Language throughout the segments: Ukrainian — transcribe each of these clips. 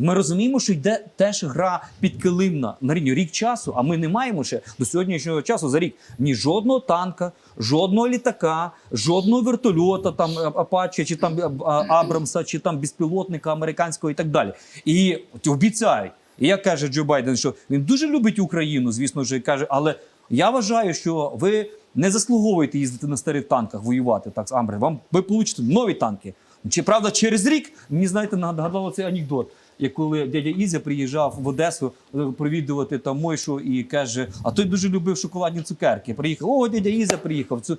Ми розуміємо, що йде теж гра підкилимна на рівні рік часу, а ми не маємо ще до сьогоднішнього часу за рік ні жодного танка, жодного літака, жодного вертольота, там е, чи там е, Абрамса, чи там безпілотника американського і так далі. І обіцяють. І як каже Джо Байден, що він дуже любить Україну, звісно ж, каже, але я вважаю, що ви не заслуговуєте їздити на старих танках, воювати так з Амбри. Вам ви получите нові танки. Чи правда через рік мені знаєте, нагадало цей анекдот. Як коли дядя Ізя приїжджав в Одесу е, провідувати там Мойшу і каже: А той дуже любив шоколадні цукерки. Приїхав, о, дядя Ізя приїхав, цю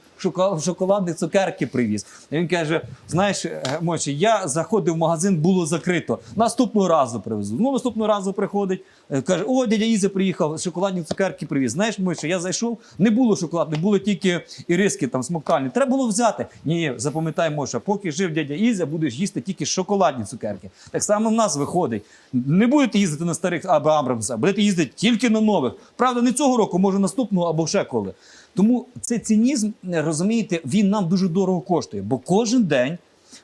шоколадні цукерки привіз. І він каже: Знаєш, е, Мойша, я заходив в магазин, було закрито. Наступного разу привезу. Ну, наступного разу приходить, каже: О, дядя Ізя приїхав, шоколадні цукерки привіз. Знаєш, Мойша, я зайшов, не було шоколадних, були тільки іриски там смоктальні. Треба було взяти. Ні, запам'ятай, Моша, поки жив дядя Ізя, будеш їсти тільки шоколадні цукерки. Так само в нас виходить. Не будете їздити на старих або Абрамса, будете їздити тільки на нових. Правда, не цього року, може наступного або ще коли. Тому цей цинізм, розумієте, він нам дуже дорого коштує, бо кожен день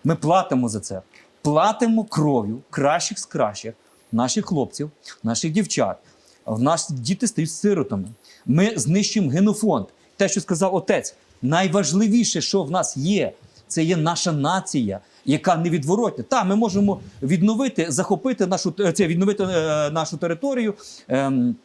ми платимо за це. Платимо кров'ю кращих з кращих, наших хлопців, наших дівчат. В нас діти стають сиротами. Ми знищуємо генофонд. Те, що сказав отець, найважливіше, що в нас є, це є наша нація, яка невідворотня. Та ми можемо відновити, захопити нашу це відновити е, нашу територію. ем,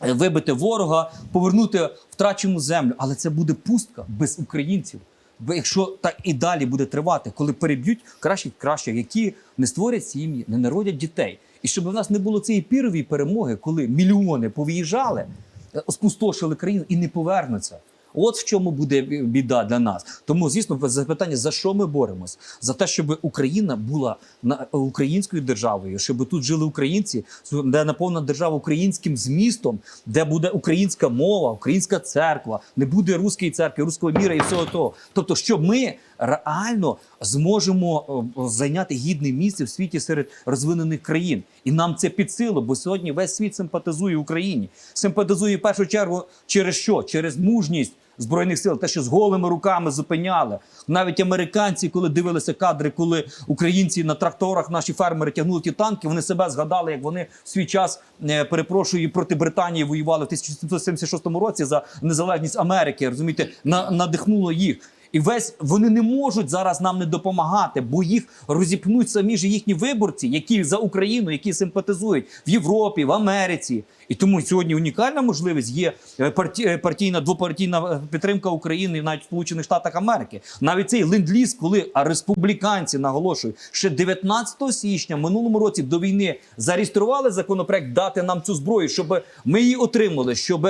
Вибити ворога, повернути втрачену землю, але це буде пустка без українців. Якщо так і далі буде тривати, коли переб'ють кращих кращих, які не створять сім'ї, не народять дітей, і щоб в нас не було цієї пірової перемоги, коли мільйони повиїжджали, е, спустошили країну і не повернуться. От в чому буде біда для нас. Тому, звісно, запитання, за що ми боремось? За те, щоб Україна була українською державою, щоб тут жили українці, де наповнена держава українським змістом, де буде українська мова, українська церква, не буде руської церкви, руського міра і всього того. Тобто, щоб ми реально зможемо е, зайняти гідне місце в світі серед розвинених країн, і нам це під силу, бо сьогодні весь світ симпатизує Україні. Симпатизує в першу чергу через що? Через мужність. Збройних сил, те, що з голими руками зупиняли. Навіть американці, коли дивилися кадри, коли українці на тракторах, наші фермери тягнули ті танки, вони себе згадали, як вони в свій час, е, перепрошую, проти Британії воювали в 1776 році за незалежність Америки. Розумієте, на, надихнуло їх. І весь вони не можуть зараз нам не допомагати, бо їх розіпнуть самі ж їхні виборці, які за Україну, які симпатизують в Європі, в Америці. І тому сьогодні унікальна можливість є е, е, партійна двопартійна е, підтримка України навіть в Сполучених Штатах Америки. Навіть цей ленд-ліз, коли республіканці наголошую, ще 19 січня минулому році до війни зареєстрували законопроект дати нам цю зброю, щоб ми її отримали, щоб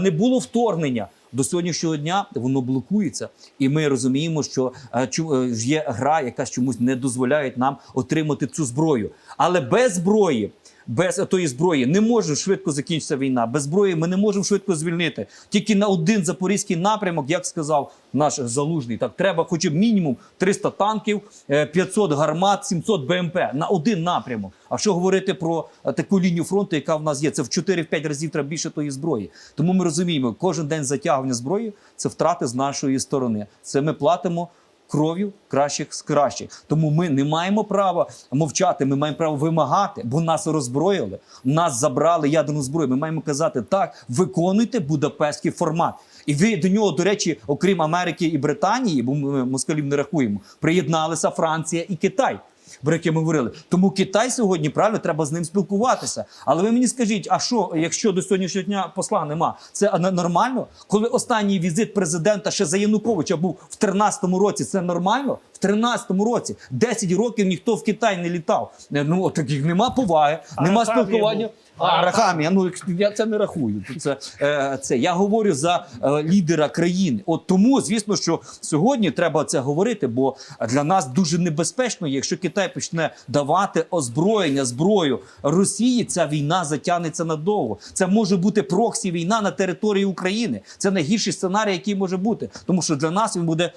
не було вторгнення. До сьогоднішнього дня воно блокується, і ми розуміємо, що е, е, є гра, яка чомусь не дозволяє нам отримати цю зброю. Але без зброї, без тої зброї не може швидко закінчитися війна. Без зброї ми не можемо швидко звільнити. Тільки на один запорізький напрямок, як сказав наш залужний, так треба, хоч б мінімум 300 танків, е, 500 гармат, 700 БМП на один напрямок. А що говорити про е, таку лінію фронту, яка в нас є? Це в 4-5 разів треба більше тої зброї. Тому ми розуміємо, кожен день затягування зброї це втрати з нашої сторони. Це ми платимо. Кров'ю кращих з кращих. Тому ми не маємо права мовчати, ми маємо право вимагати, бо нас роззброїли, нас забрали ядерну зброю. Ми маємо казати так, виконуйте будапештський формат. І ви до нього, до речі, окрім Америки і Британії, бо ми москалів не рахуємо, приєдналися Франція і Китай. Про яке ми говорили. Тому Китай сьогодні правильно треба з ним спілкуватися. Але ви мені скажіть, а що, якщо до сьогоднішнього дня посла нема? Це нормально? Коли останній візит президента ще за Януковича був в 13-му році, це нормально? В 13-му році 10 років ніхто в Китай не літав. Е, Ну таких нема поваги, нема Арахамія спілкування. був. А, Рахамія, ну я це не рахую. Це, е, це я говорю за е, лідера країни. От тому, звісно, що сьогодні треба це говорити, бо для нас дуже небезпечно, якщо Китай почне давати озброєння, зброю Росії, ця війна затягнеться надовго. Це може бути проксі війна на території України. Це найгірший сценарій, який може бути, тому що для нас він буде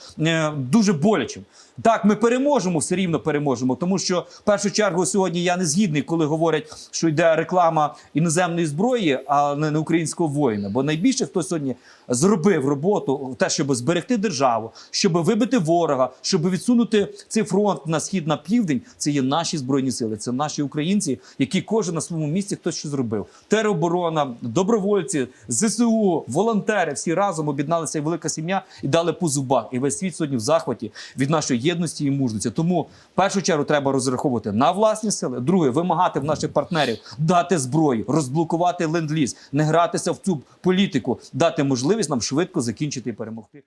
дуже болячим. Так, ми переможемо, все рівно переможемо. Тому що в першу чергу сьогодні я не згідний, коли говорять, що йде реклама іноземної зброї, а не українського воїна. Бо найбільше хто сьогодні зробив роботу те, щоб зберегти державу, щоб вибити ворога, щоб відсунути цей фронт на схід на південь. Це є наші збройні сили, це наші українці, які кожен на своєму місці хтось що зробив. Тероборона, добровольці, ЗСУ, волонтери всі разом об'єдналися як велика сім'я і дали по зубах. І весь світ сьогодні в захваті від нашої єдності і мужності. Тому в першу чергу треба розраховувати на власні сили. Друге, вимагати в наших партнерів дати зброю, розблокувати ленд-ліз, не гратися в цю політику, дати можливість нам швидко закінчити і перемогти.